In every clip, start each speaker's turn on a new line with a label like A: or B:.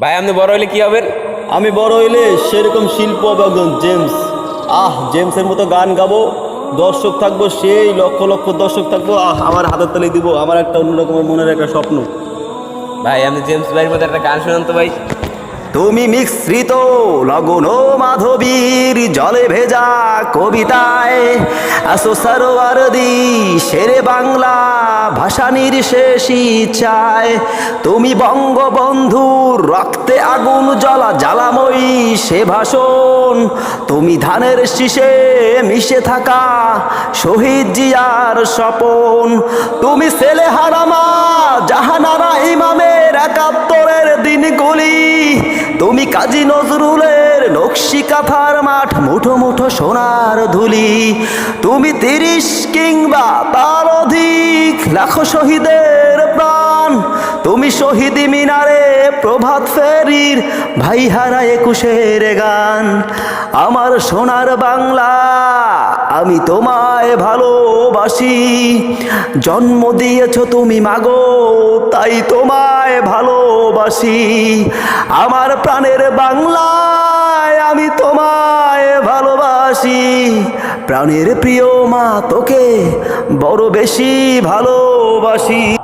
A: ভাই আপনি বড় হইলে কি হবেন
B: আমি বড় হইলে সেরকম শিল্প একজন জেমস। আহ জেমসের মতো গান গাবো দর্শক থাকব সেই লক্ষ লক্ষ দর্শক থাকব আহ আমার হাতের তালি দিব আমার একটা অন্যরকমের মনের একটা স্বপ্ন।
A: ভাই আমি জেমস ভাইয়ের মধ্যে একটা গান শুনান তো ভাই।
B: তুমি মিশ্রিত, লগন মাধবীর, জলে ভেজা কবিতায়। আসো সরোয়ারদি, শেরে বাংলা ভাষা নির্শেষই চায়। তুমি বঙ্গবন্ধুর রক্তে আগুন জ্বলা জ্বালাময়ী সে ভাষণ। তুমি ধানের শীষে মিশে থাকা শহীদ জিয়ার স্বপন। তুমি ছেলে হারামা, জাহানারা ইমামের একাত্তরের দিনগুলি তুমি কাজী নজরুলের নকশি কাফার মাঠ মুঠো মুঠো সোনার ধুলি। তুমি তিরিশ কিংবা তার অধিক লাখো শহীদের প্রাণ। তুমি শহীদি মিনারে প্রভাত ফেরির ভাই হারা একুশের গান। আমার সোনার বাংলা, আমি তোমায় ভালোবাসি। জন্ম দিয়েছ তুমি মাগো, তাই তোমায় ভালোবাসি। আমার প্রাণের বাংলায় আমি তোমায় ভালোবাসি। প্রাণের প্রিয় মা, তোকে বড় বেশি ভালোবাসি।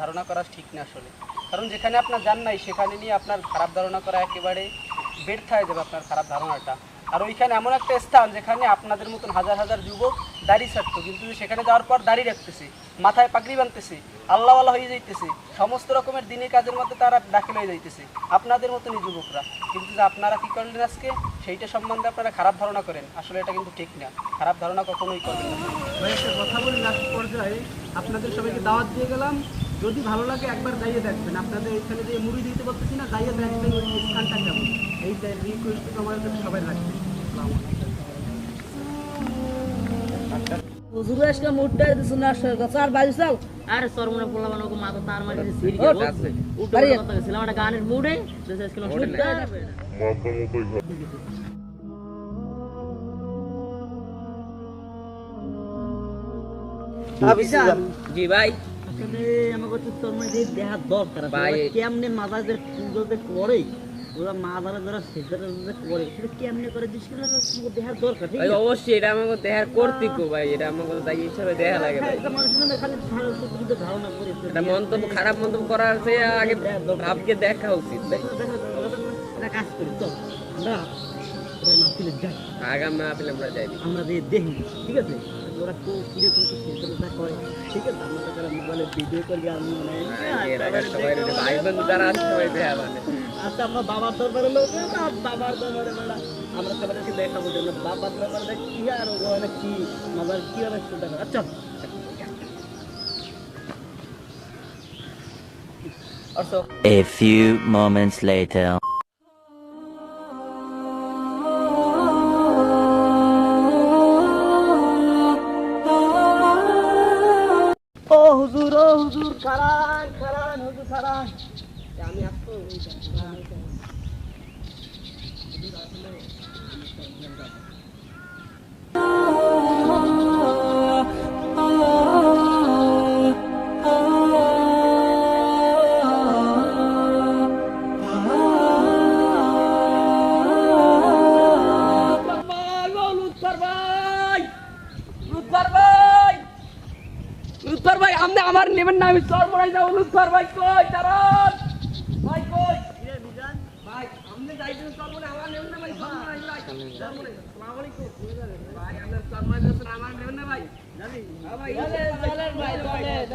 C: ধারণা করা ঠিক না আসলে কারণ যেখানে আপনার জান নাই সেখানে নিয়ে আপনার খারাপ ধারণা করা একেবারে ব্যর্থ হয়ে যাবে আপনার খারাপ ধারণাটা আর ওইখানে এমন একটা স্থান যেখানে আপনাদের মতন হাজার হাজার যুবক দাঁড়িয়ে ছাড়তো কিন্তু সেখানে যাওয়ার পর দাঁড়িয়ে রাখতেছে মাথায় পাগড়ি বানতেছে আল্লাহওয়ালা হয়ে যাইতেছে, সমস্ত রকমের দিনের কাজের মধ্যে তারা দাখিল হয়ে যাইতেছে। আপনাদের মতনই যুবকরা। কিন্তু যে আপনারা কী করলেন আজকে? সেইটা সম্বন্ধে আপনারা খারাপ ধারণা করেন। আসলে এটা কিন্তু ঠিক না। খারাপ ধারণা কখনোই করবেন না। কথা বলি, লাস্ট পর্যায়ে আপনাদের সবাইকে দাওয়াত দিয়ে গেলাম। যদি ভালো লাগে একবার যাইয়ে দেখবেন। আপনাদের এখানে যে মুড়ি দিতে বলতেছি না, যাইয়ে দেখবেন ওই স্থানটা কেমন। এইটা রিকোয়েস্ট আমাদের সবাই রাখবে
D: হুজুর আজকে মুডটা দিছ না আর বাজি চাও
E: আরে সর মনে পড়লাম ওকে মাথা তার মারি সিরি
D: ওঠ।
E: উঠে
D: আরে।
E: কথা গেছিলাম একটা গানের মুডে আজকে শুনতে জি ভাই।
D: আসলে আমাকে তোর মধ্যে দেখার দরকার
E: ভাই।
D: ওরা কেমনে মাজাদের পুজোতে করে ওরা মাজারে যারা সেজারে যে করে। সেটা কেমনে করে জিনিস দেখার দরকার ঠিক আছে?
E: অবশ্যই এটা আমাকে দেখার কর্তৃত্ব ভাই এটা আমাকে দায়ী হিসাবে দেখা লাগে ভাই।
D: একটা মানুষের না খালি ধারণা করে
E: এটা মন্তব্য খারাপ মন্তব্য করার চেয়ে আগে ভাবকে দেখা উচিত ভাই।
D: কাজ করি তো আমরা এবার মাহফিলে যাই
E: আগাম আমরা যাই
D: আমরা দেখি ঠিক আছে? ওরা কো কিরে কোন সেন্টারটা করে। ঠিক আছে আমরা তারা মোবাইলে ভিডিও করি মানে
E: মানে
D: আচ্ছা আমরা বাবার দরবারে লোক বাবার দরবারে আমরা সবাইকে দেখাবো যে বাবার দরবারে কি আর ওখানে কি? বাবার কি আর একটু আচ্ছা।
F: A few moments later.
D: সারান খারান হুজুর সারান। আমি আসতো
E: লুৎফর ভাই আপনি আমার নেবেন না আমি চর মরাই যাব লুৎফর ভাই কই দাঁড়ান। ভাই কই? ভাই আপনি যাইবেন চর মনে আমার নেবেন না ভাই চর মরাই যাই আসসালামু আলাইকুম। ভাই আপনার চর মরাই যাচ্ছেন আমার নেবেন না ভাই। জানি। হ্যাঁ ভাই চলেন ভাই চলেন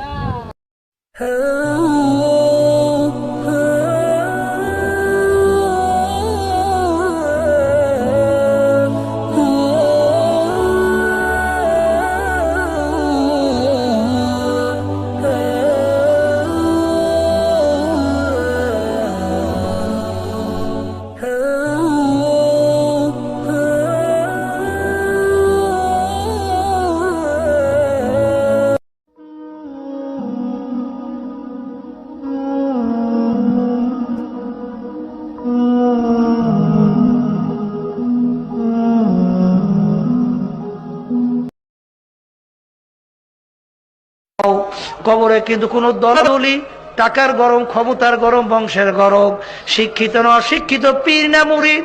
G: কবরে কিন্তু কোনো দলাদলি, টাকার গরম, ক্ষমতার গরম, বংশের গরম। শিক্ষিত না অশিক্ষিত, পীর না মুড়ি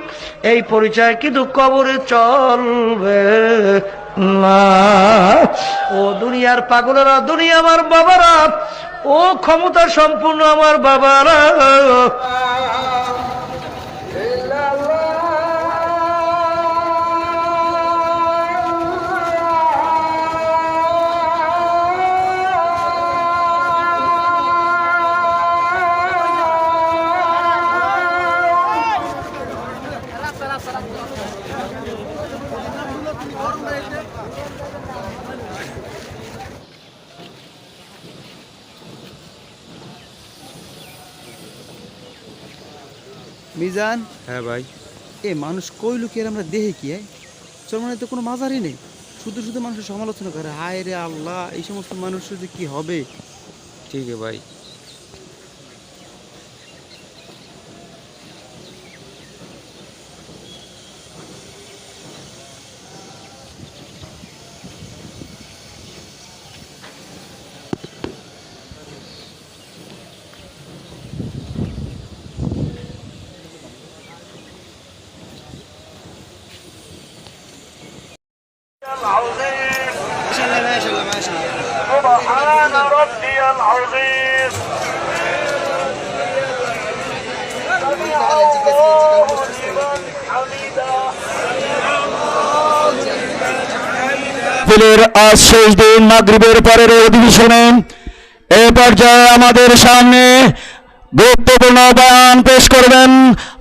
G: এই পরিচয় কিন্তু কবরে চলবে ও দুনিয়ার পাগলেরা, দুনিয়া আমার বাবারা, ও ক্ষমতা সম্পূর্ণ আমার বাবারা।
H: মিজান?
E: হ্যাঁ ভাই।
H: এ মানুষ কই আর আমরা দেহে কি হয় চরমানে তো কোনো মাজারই নেই। শুধু শুধু মানুষের সমালোচনা করে হায় রে আল্লাহ এই সমস্ত মানুষ যে কি হবে?
E: ঠিক আছে ভাই।
G: দিলের আজ শেষ দিন মাগরিবের পরের অধিবেশনে। এ পর্যায়ে আমাদের সামনে গুরুত্বপূর্ণ বয়ান পেশ করবেন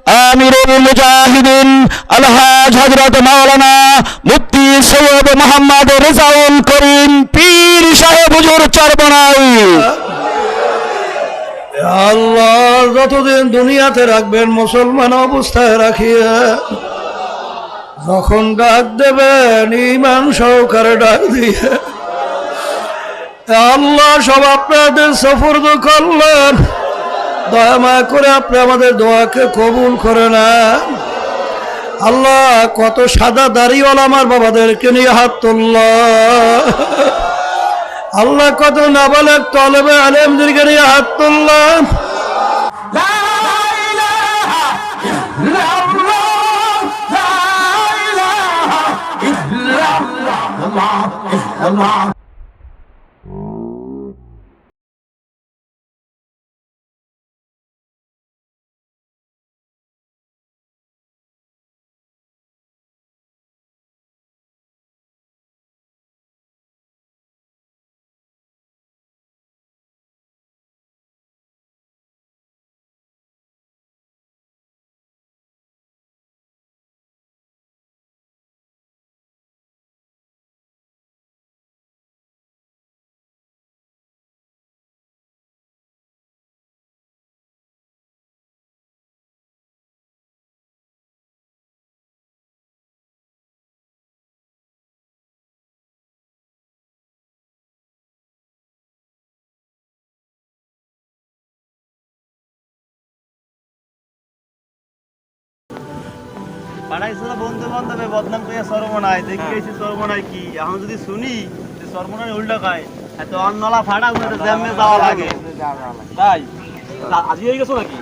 G: আমিরুল মুজাহিদিন, আলহাজ মাওলানা মুফতি সৈয়দ মোহাম্মদ রেজাউল করিম, পীর সাহেব হুজুর আল্লাহ, যতদিন দুনিয়াতে রাখবেন, মুসলমান অবস্থায় রাখিয়া। যখন ডাক দেবেন ইমান সহকারে ডাক দিয়ে। আল্লাহ, সব আপনাদের সফর করলেন। দয়ামা করে আপনি আমাদের দোয়াকে কবুল করে না আল্লাহ কত সাদা দাড়িওয়ালা আমার বাবাদেরকে নিয়ে হাত তুলল। আল্লাহ কত নাবালেক তলবে আলেমদেরকে নিয়ে হাত তুললাম
I: পাঠাইছিল বন্ধু বান্ধবে বদনাম করে সর্বনায় দেখেছি সর্বনায় কি? এখন যদি শুনি যে সর্বনায় উল্টো খায় এত অন্নলা ফাটা উঠে জ্যামে যাওয়া লাগে।
J: ভাই আজি হয়ে গেছো নাকি?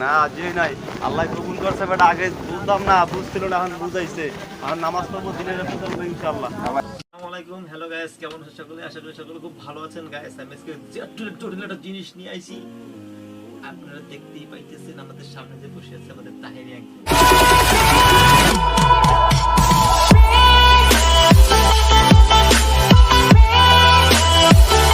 I: না আজই নাই। আল্লাহ কবুল করছে বেটা আগে বুঝতাম না বুঝছিল না এখন বুঝাইছে। এখন নামাজ পড়ব দিনের চলবো ইনশাআল্লাহ।
K: আসসালামু আলাইকুম হ্যালো গাইস কেমন আছেন সকলে? আশা করি সকলে খুব ভালো আছেন গাইস আমি আজকে জটিল জটিল একটা জিনিস নিয়ে আইছি। আপনারা দেখতেই পাইতেছেন আমাদের সামনে যে বসে আছে আমাদের তাহেরি Bye.